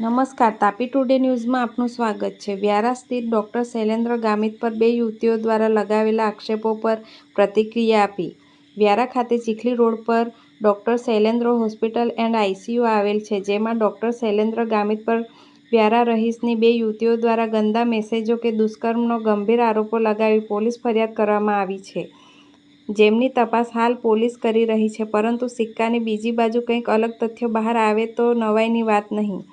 નમસ્કાર, તાપી ટુડે ન્યૂઝમાં આપનું સ્વાગત છે. વ્યારા સ્થિત ડૉક્ટર શૈલેન્દ્ર ગામિત પર બે યુવતીઓ દ્વારા લગાવેલા આક્ષેપો પર પ્રતિક્રિયા આપી. વ્યારા ખાતે ચીખલી રોડ પર doctor Shailendra hospital and ICU આવેલ છે, જેમાં ડૉક્ટર શૈલેન્દ્ર ગામિત પર વ્યારા રહીશની બે યુવતીઓ દ્વારા ગંદા મેસેજો કે દુષ્કર્મનો ગંભીર આરોપો લગાવી પોલીસ ફરિયાદ કરવામાં આવી છે. જેમની તપાસ હાલ પોલીસ કરી રહી છે, પરંતુ સિક્કાની બીજી બાજુ કંઈક અલગ તથ્યો બહાર આવે તો નવાઈની વાત નહીં.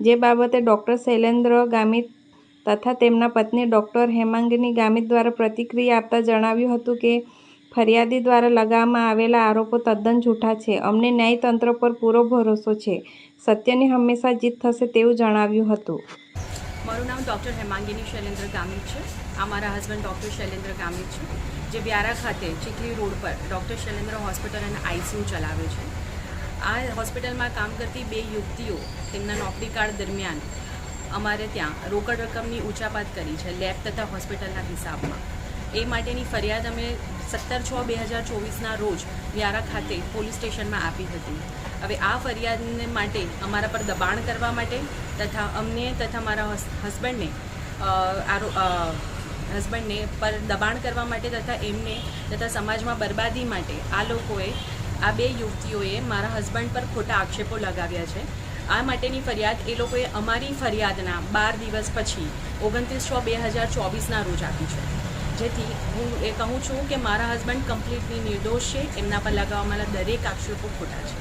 જે બાબતે ડોક્ટર શૈલેન્દ્ર ગામિત તથા તેમના પત્ની ડોક્ટર હેમાંગિની ગામિત દ્વારા પ્રતિક્રિયા આપતા જણાવ્યું હતું કે, ફરિયાદી દ્વારા લગાવવામાં આવેલા આરોપો તદ્દન જૂઠા છે. અમને ન્યાયતંત્ર પર પૂરો ભરોસો છે. સત્યની હંમેશા જીત થશે તેવું જણાવ્યું હતું. મારું નામ ડૉક્ટર હેમાંગિની શૈલેન્દ્ર ગામિત છે. આ મારા હસબન્ડ ડૉક્ટર શૈલેન્દ્ર ગામિત છે. જે વ્યારા ખાતે ચીખલી રોડ પર ડૉક્ટર શૈલેન્દ્ર હોસ્પિટલ અને આઈસીયુ ચલાવે છે. આ હોસ્પિટલમાં કામ કરતી બે યુવતીઓ તેમના નોકરીકાળ દરમિયાન અમારે ત્યાં રોકડ રકમની ઊંચાપાત કરી છે, લેબ તથા હોસ્પિટલના હિસાબમાં. એ માટેની ફરિયાદ અમે સત્તર છ બે હજાર ચોવીસના રોજ વ્યારા ખાતે પોલીસ સ્ટેશનમાં આપી હતી. હવે આ ફરિયાદને માટે અમારા પર દબાણ કરવા માટે તથા અમને તથા મારા હસબન્ડને આરો હસબન્ડને પર દબાણ કરવા માટે તથા એમને તથા સમાજમાં બરબાદી માટે આ લોકોએ આ બે યુવતીઓએ મારા હસબન્ડ પર ખોટા આક્ષેપો લગાવ્યા છે. આ માટેની ફરિયાદ એ લોકોએ અમારી ફરિયાદના બાર દિવસ પછી ઓગણત્રીસ છ બે હજાર ચોવીસના રોજ આપી છે. જેથી હું એ કહું છું કે મારા હસબન્ડ કમ્પ્લીટલી નિર્દોષ છે. એમના પર લગાવવામાં દરેક આક્ષેપો ખોટા છે.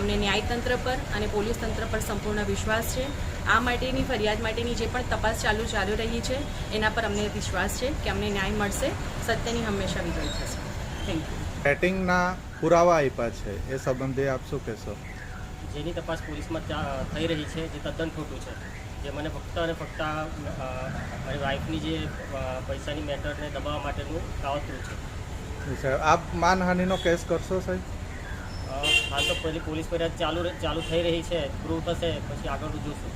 અમને ન્યાયતંત્ર પર અને પોલીસ તંત્ર પર સંપૂર્ણ વિશ્વાસ છે. આ માટેની ફરિયાદ માટેની જે પણ તપાસ ચાલુ ચાલુ રહી છે, એના પર અમને વિશ્વાસ છે કે અમને ન્યાય મળશે. સત્યની હંમેશા વિજય થશે બેટિંગના પુરાવા આપ્યા છે. એ સંબંધે આપ શું કહેશો? જેની તપાસ પોલીસમાં થઈ રહી છે જે તદ્દન ખોટું છે. જે મને ફક્ત અને ફક્ત મારી વાઈફની જે પૈસાની મેટરને દબાવવા માટેનું કાવતરું છે. સાહેબ આપ માનહાનિનો કેસ કરશો સાહેબ? હાલ તો પહેલી પોલીસ ફરિયાદ ચાલુ ચાલુ થઈ રહી છે પ્રૂવ થશે પછી આગળ જોશું.